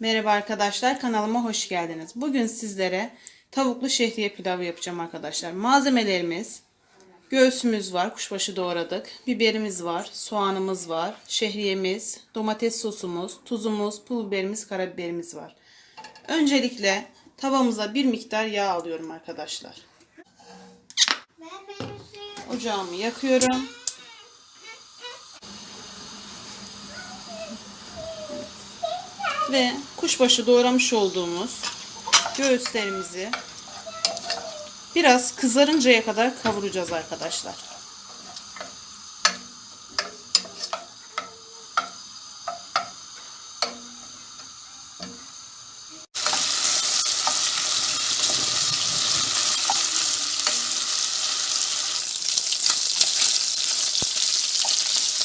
Merhaba arkadaşlar kanalıma hoş geldiniz. Bugün sizlere tavuklu şehriye pilavı yapacağım arkadaşlar. Malzemelerimiz göğsümüz var, kuşbaşı doğradık. Biberimiz var, soğanımız var, şehriyemiz, domates sosumuz, tuzumuz, pul biberimiz, karabiberimiz var. Öncelikle tavamıza bir miktar yağ alıyorum arkadaşlar. Ocağımı yakıyorum. Ve kuşbaşı doğramış olduğumuz göğüslerimizi biraz kızarıncaya kadar kavuracağız arkadaşlar.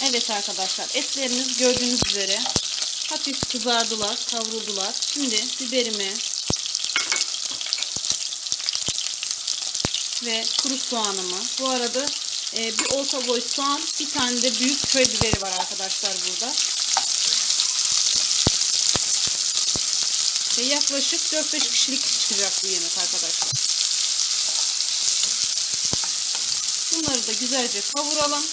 Evet arkadaşlar etlerimiz gördüğünüz üzere hafif kızardılar, kavruldular. Şimdi biberimi ve kuru soğanımı. Bu arada e, bir orta boy soğan, bir tane de büyük köy biberi var arkadaşlar burada. Ve yaklaşık 4-5 kişilik çıkacak bu yemek arkadaşlar. Bunları da güzelce kavuralım.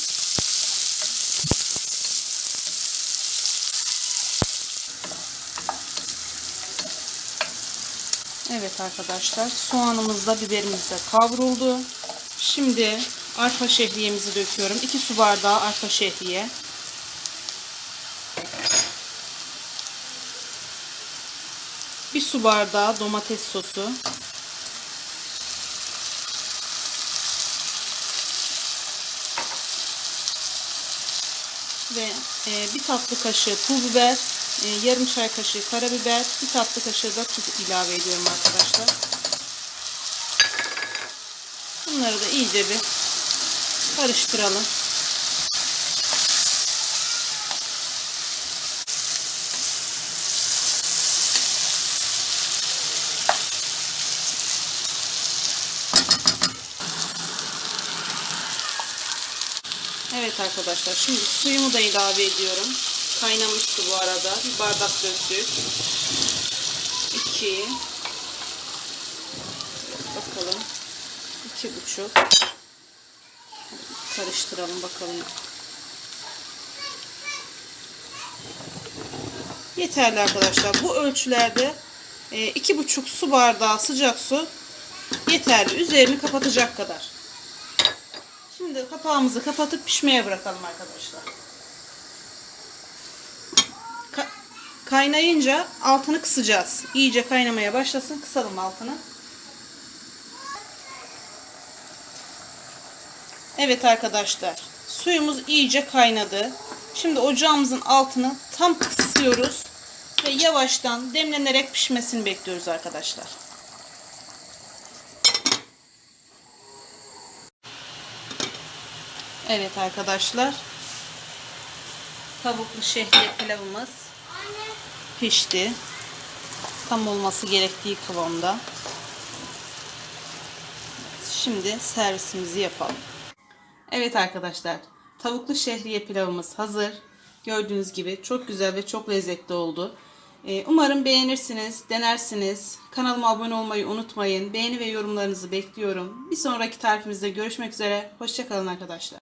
Evet arkadaşlar soğanımız da biberimiz de kavruldu. Şimdi arpa şehriyemizi döküyorum. 2 su bardağı arpa şehriye. Bir su bardağı domates sosu. Ve e, bir tatlı kaşığı pul biber, yarım çay kaşığı karabiber, bir tatlı kaşığı da tuz ilave ediyorum arkadaşlar. Bunları da iyice bir karıştıralım. Evet arkadaşlar şimdi suyumu da ilave ediyorum. Kaynamış su bu arada. Bir bardak döktük. 2 Bakalım. iki buçuk. Karıştıralım bakalım. Yeterli arkadaşlar. Bu ölçülerde e, iki buçuk su bardağı sıcak su yeterli. Üzerini kapatacak kadar. Şimdi kapağımızı kapatıp pişmeye bırakalım arkadaşlar. Kaynayınca altını kısacağız. İyice kaynamaya başlasın. Kısalım altını. Evet arkadaşlar. Suyumuz iyice kaynadı. Şimdi ocağımızın altını tam kısıyoruz. Ve yavaştan demlenerek pişmesini bekliyoruz arkadaşlar. Evet arkadaşlar. Tavuklu şehriye pilavımız pişti. Tam olması gerektiği kıvamda. Şimdi servisimizi yapalım. Evet arkadaşlar. Tavuklu şehriye pilavımız hazır. Gördüğünüz gibi çok güzel ve çok lezzetli oldu. Ee, Umarım beğenirsiniz, denersiniz. Kanalıma abone olmayı unutmayın. Beğeni ve yorumlarınızı bekliyorum. Bir sonraki tarifimizde görüşmek üzere. Hoşçakalın arkadaşlar.